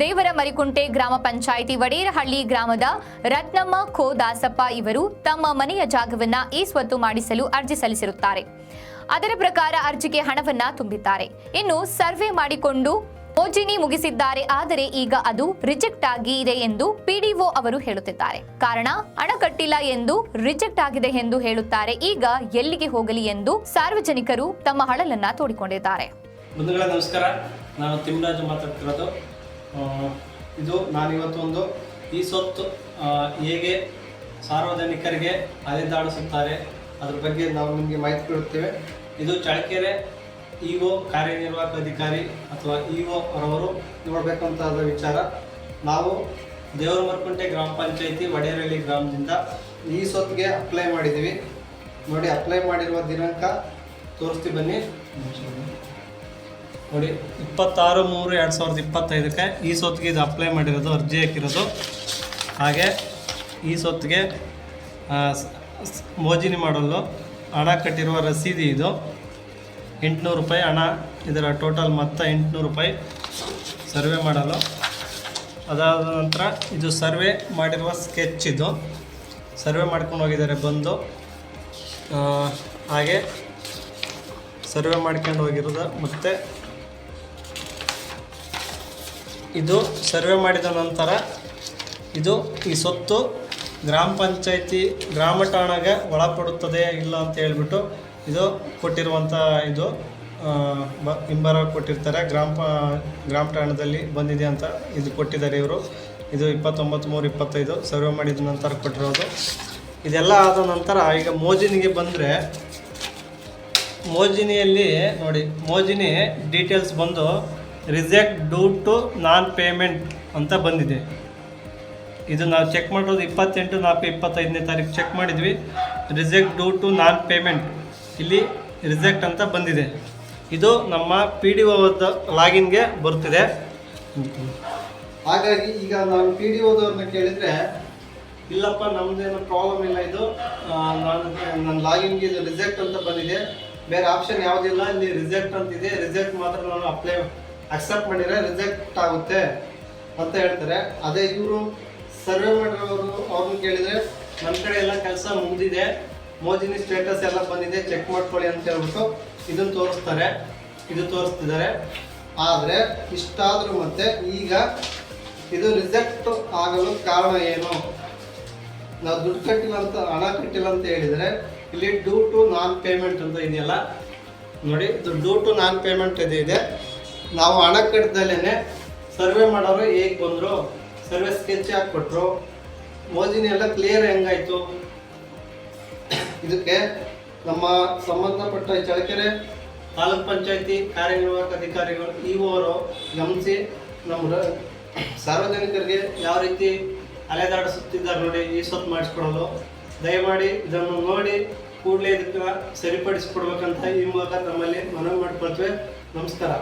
ದೇವರ ಮರಿಕುಂಟೆ ಗ್ರಾಮ ಪಂಚಾಯಿತಿ ವಡೇರಹಳ್ಳಿ ಗ್ರಾಮದ ರತ್ನಮ್ಮ ಖೋ ದಾಸಪ್ಪ ಇವರು ತಮ್ಮ ಮನೆಯ ಜಾಗವನ್ನ ಈ ಸ್ವತ್ತು ಮಾಡಿಸಲು ಅರ್ಜಿ ಸಲ್ಲಿಸಿರುತ್ತಾರೆ. ಅದರ ಪ್ರಕಾರ ಅರ್ಜಿಗೆ ಹಣವನ್ನ ತುಂಬಿದ್ದಾರೆ. ಇನ್ನು ಸರ್ವೆ ಮಾಡಿಕೊಂಡು ಮೋಜಿನಿ ಮುಗಿಸಿದ್ದಾರೆ. ಆದರೆ ಈಗ ಅದು ರಿಜೆಕ್ಟ್ ಆಗಿದೆ ಎಂದು ಪಿಡಿಒ ಅವರು ಹೇಳುತ್ತಿದ್ದಾರೆ. ಕಾರಣ ಹಣ ಕಟ್ಟಿಲ್ಲ ಎಂದು ರಿಜೆಕ್ಟ್ ಆಗಿದೆ ಎಂದು ಹೇಳುತ್ತಾರೆ. ಈಗ ಎಲ್ಲಿಗೆ ಹೋಗಲಿ ಎಂದು ಸಾರ್ವಜನಿಕರು ತಮ್ಮ ಹಳಲನ್ನ ತೋಡಿಕೊಂಡಿದ್ದಾರೆ. ಬಂಧುಗಳ, ನಮಸ್ಕಾರ. ನಾನು ತಿಮ್ಮರಾಜು ಮಾತಾಡ್ತಿರೋದು. ಇದು ನಾನಿವತ್ತು ಒಂದು ಈ ಸೊತ್ತು ಹೇಗೆ ಸಾರ್ವಜನಿಕರಿಗೆ ಅಲೆದಾಡಿಸುತ್ತಾರೆ, ಅದ್ರ ಬಗ್ಗೆ ನಾವು ನಿಮಗೆ ಮಾಹಿತಿ ಕೊಡುತ್ತೇವೆ. ಇದು ಚಳ್ಳಕೆರೆ ಇ ಒ ಕಾರ್ಯನಿರ್ವಾಹಕ ಅಧಿಕಾರಿ ಅಥವಾ ಇ ಒ ಅವರವರು ನೋಡಬೇಕಂತಾದ ವಿಚಾರ. ನಾವು ದೇವರಮರ್ಕುಂಟೆ ಗ್ರಾಮ ಪಂಚಾಯಿತಿ ವಡೇರಳ್ಳಿ ಗ್ರಾಮದಿಂದ ಈ ಸೊತ್ತಿಗೆ ಅಪ್ಲೈ ಮಾಡಿದ್ದೀವಿ. ನೋಡಿ ಅಪ್ಲೈ ಮಾಡಿರುವ ದಿನಾಂಕ ತೋರಿಸ್ತೀವಿ ಬನ್ನಿ. ನೋಡಿ, ಇಪ್ಪತ್ತಾರು ಮೂರು ಎರಡು ಸಾವಿರದ ಇಪ್ಪತ್ತೈದಕ್ಕೆ ಈ ಸೊತ್ತಿಗೆ ಇದು ಅಪ್ಲೈ ಮಾಡಿರೋದು, ಅರ್ಜಿ ಹಾಕಿರೋದು. ಹಾಗೆ ಈ ಸೊತ್ತಿಗೆ ಮೋಜಿನಿ ಮಾಡಲು ಹಣ ಕಟ್ಟಿರುವ ರಸೀದಿ ಇದು. ಎಂಟುನೂರು ರೂಪಾಯಿ ಹಣ, ಇದರ ಟೋಟಲ್ ಮೊತ್ತ ಎಂಟುನೂರು ರೂಪಾಯಿ ಸರ್ವೆ ಮಾಡಲು. ಅದಾದ ನಂತರ ಇದು ಸರ್ವೆ ಮಾಡಿರುವ ಸ್ಕೆಚ್ ಇದು. ಸರ್ವೆ ಮಾಡ್ಕೊಂಡು ಹೋಗಿದ್ದಾರೆ ಬಂದು. ಹಾಗೆ ಸರ್ವೆ ಮಾಡ್ಕೊಂಡು ಹೋಗಿರೋದು ಮತ್ತು ಇದು ಸರ್ವೆ ಮಾಡಿದ ನಂತರ ಇದು ಈ ಸೊತ್ತು ಗ್ರಾಮ ಪಂಚಾಯಿತಿ, ಗ್ರಾಮ ಠಾಣೆಗೆ ಒಳಪಡುತ್ತದೆ ಇಲ್ಲ ಅಂತ ಹೇಳ್ಬಿಟ್ಟು ಇದು ಕೊಟ್ಟಿರುವಂಥ ಇದು ಬ, ಹಿಂಬರ ಕೊಟ್ಟಿರ್ತಾರೆ. ಗ್ರಾಮ ಗ್ರಾಮ ಠಾಣದಲ್ಲಿ ಬಂದಿದೆ ಅಂತ ಇದು ಕೊಟ್ಟಿದ್ದಾರೆ ಇವರು. ಇದು ಇಪ್ಪತ್ತೊಂಬತ್ತು ಮೂರು ಇಪ್ಪತ್ತೈದು ಸರ್ವೆ ಮಾಡಿದ ನಂತರ ಕೊಟ್ಟಿರೋದು. ಇದೆಲ್ಲ ಆದ ನಂತರ ಈಗ ಮೋಜಿನಿಗೆ ಬಂದರೆ ಮೋಜಿನಿಯಲ್ಲಿ ನೋಡಿ, ಮೋಜಿನಿ ಡೀಟೇಲ್ಸ್ ಬಂದು reject due to non payment ಅಂತ ಬಂದಿದೆ. ಇದು ನಾವು ಚೆಕ್ ಮಾಡೋದು ಇಪ್ಪತ್ತೆಂಟು, ನಾಲ್ಕು ಇಪ್ಪತ್ತೈದನೇ ತಾರೀಕು ಚೆಕ್ ಮಾಡಿದ್ವಿ. Reject due to non payment ಇಲ್ಲಿ ರಿಜೆಕ್ಟ್ ಅಂತ ಬಂದಿದೆ. ಇದು ನಮ್ಮ ಪಿ ಡಿ ಒದ ಲಾಗಿನ್ಗೆ ಬರ್ತಿದೆ ಹಾಗಾಗಿ ಈಗ ನಾನು ಪಿ ಡಿ ಒದವ್ರನ್ನ ಕೇಳಿದರೆ, ಇಲ್ಲಪ್ಪ ನಮ್ಮದೇನು ಪ್ರಾಬ್ಲಮ್ ಇಲ್ಲ ಇದು. ನಾನು ನನ್ನ ಲಾಗಿನ್ಗೆ ಇದು ರಿಜೆಕ್ಟ್ ಅಂತ ಬಂದಿದೆ. ಬೇರೆ ಆಪ್ಷನ್ ಯಾವುದಿಲ್ಲ ಇಲ್ಲಿ. ರಿಜೆಕ್ಟ್ ಅಂತಿದೆ. ರಿಜೆಕ್ಟ್ ಮಾತ್ರ ನಾನು ಅಪ್ಲೈ ಅಕ್ಸೆಪ್ಟ್ ಮಾಡಿದರೆ ರಿಜೆಕ್ಟ್ ಆಗುತ್ತೆ ಅಂತ ಹೇಳ್ತಾರೆ. ಅದೇ ಇವರು ಸರ್ವೆ ಮಾಡಿರೋರು ಅವ್ರನ್ನ ಕೇಳಿದರೆ ನಮ್ಮ ಕಡೆ ಎಲ್ಲ ಕೆಲಸ ಮುಗಿದಿದೆ, ಮೋಜಿನಿ ಸ್ಟೇಟಸ್ ಎಲ್ಲ ಬಂದಿದೆ ಚೆಕ್ ಮಾಡ್ಕೊಳ್ಳಿ ಅಂತ ಹೇಳ್ಬಿಟ್ಟು ಇದನ್ನು ತೋರಿಸ್ತಾರೆ. ಇದು ತೋರಿಸ್ತಿದ್ದಾರೆ. ಆದರೆ ಇಷ್ಟಾದರೂ ಮತ್ತೆ ಈಗ ಇದು ರಿಜೆಕ್ಟ್ ಆಗಲು ಕಾರಣ ಏನು? ನಾವು ದುಡ್ಡು ಕಟ್ಟಿಲ್ಲ ಅಂತ, ಹಣ ಕಟ್ಟಿಲ್ಲ ಅಂತ ಹೇಳಿದರೆ ಇಲ್ಲಿ ಡ್ಯೂ ಟು ನಾನ್ ಪೇಮೆಂಟ್ ಅಂತ ಇದೆಯಲ್ಲ? ನೋಡಿ, ಇದು ಡ್ಯೂ ಟು ನಾನ್ ಪೇಮೆಂಟ್ ಇದೆ ಇದೆ. ನಾವು ಹಣ ಕಟ್ಟಿದಲ್ಲೇ ಸರ್ವೆ ಮಾಡೋರು ಹೇಗೆ ಬಂದರು, ಸರ್ವೆ ಸ್ಕೆಚ್ ಹಾಕ್ಕೊಟ್ರು ಮೋಜಿನಿ ಎಲ್ಲ ಕ್ಲಿಯರ್ ಹೆಂಗಾಯ್ತು? ಇದಕ್ಕೆ ನಮ್ಮ ಸಂಬಂಧಪಟ್ಟ ಚಳಕೆರೆ ತಾಲೂಕ್ ಪಂಚಾಯತಿ ಕಾರ್ಯನಿರ್ವಾಹಕ ಅಧಿಕಾರಿಗಳು ಇ ಅವರು ಗಮನಿಸಿ ನಮ್ಮ ಸಾರ್ವಜನಿಕರಿಗೆ ಯಾವ ರೀತಿ ಅಲೆದಾಡಿಸುತ್ತಿದ್ದಾರೆ ನೋಡಿ, ಈ ಸೊತ್ತು ಮಾಡಿಸ್ಕೊಡಲು ದಯಮಾಡಿ ಇದನ್ನು ನೋಡಿ, ಕೂಡಲೇ ಇದಕ್ಕೆ ಸರಿಪಡಿಸ್ಕೊಡ್ಬೇಕಂತ ಈ ಮೂಲಕ ನಮ್ಮಲ್ಲಿ ಮನವಿ ಮಾಡ್ಕೊಳ್ತೇವೆ. ನಮಸ್ಕಾರ.